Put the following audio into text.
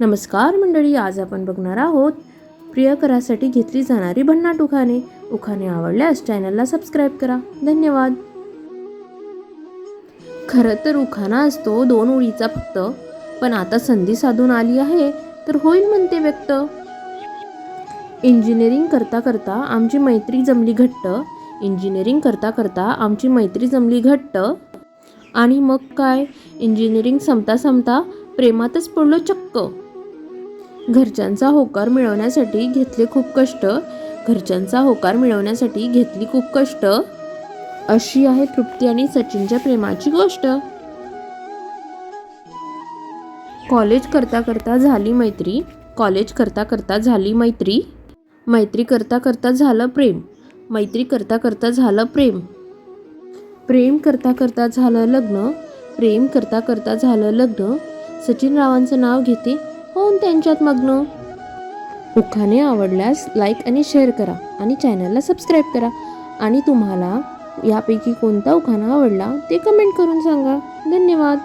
नमस्कार मंडळी आज आपण बघणार आहोत प्रियकरासाठी घेतली जाणारी भन्नाट उखाणे. उखाणे आवडल्यास चॅनलला सबस्क्राईब करा. धन्यवाद. खरं तर उखाणा असतो दोन ओळीचा फक्त. पण आता संधी साधून आली आहे तर होईल म्हणते व्यक्त. इंजिनिअरिंग करता करता आमची मैत्री जमली घट्ट. इंजिनिअरिंग करता करता आमची मैत्री जमली घट्ट. आणि मग काय? इंजिनिअरिंग संपता संपता प्रेमातच पडलो चक्क. घरच्यांचा होकार मिळवण्यासाठी घेतले खूप कष्ट. घरच्यांचा होकार मिळवण्यासाठी घेतली खूप कष्ट. अशी आहे तृप्ती आणि सचिनच्या प्रेमाची गोष्ट. कॉलेज करता करता झाली मैत्री. कॉलेज करता करता झाली मैत्री. मैत्री करता करता झालं प्रेम. मैत्री करता करता झालं प्रेम. प्रेम करता करता झालं लग्न. प्रेम करता करता झालं लग्न. सचिन रावांचं नाव घेते. होऊन त्यांच्यात मग्न? उखाणे आवडल्यास लाईक आणि शेअर करा आणि चॅनलला सबस्क्राईब करा. आणि तुम्हाला यापैकी कोणता उखाणा आवडला ते कमेंट करून सांगा. धन्यवाद.